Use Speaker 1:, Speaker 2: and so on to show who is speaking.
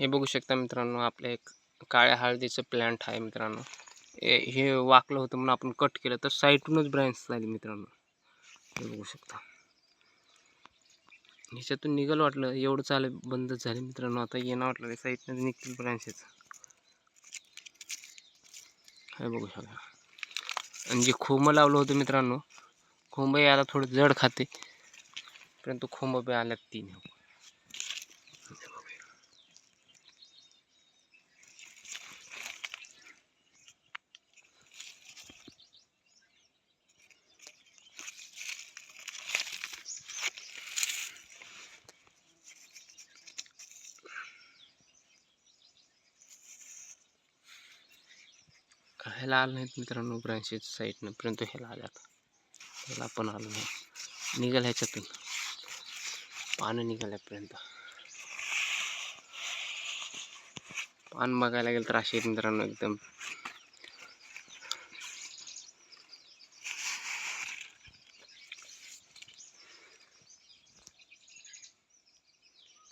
Speaker 1: हे बघू शकता मित्रांनो आपल्या एक काळ्या हळदीचं प्लॅन्ट आहे मित्रांनो. हे हे वाकलं होतं म्हणून आपण कट केलं तर साईटूनच ब्रँच झाली मित्रांनो. हे बघू शकता. ह्याच्यातून निघाल वाटलं एवढं चालेल बंद झाले मित्रांनो. आता येणं वाटलं साईडनं निघतील ब्रँचेस हे बघू शकता. आणि जे खोंबं लावलं होतं मित्रांनो खोंब याला थोडं जड खाते परंतु खोंब बी आल्यात तीन ह्याला आलं नाहीत मित्रांनो ब्रांचेस साईडनं परंतु ह्याला आल्यात ह्याला पण आलो नाही. निघाल ह्याच्यातून. पानं निघाल्यापर्यंत पान बघायला गेलं तर असे मित्रांनो एकदम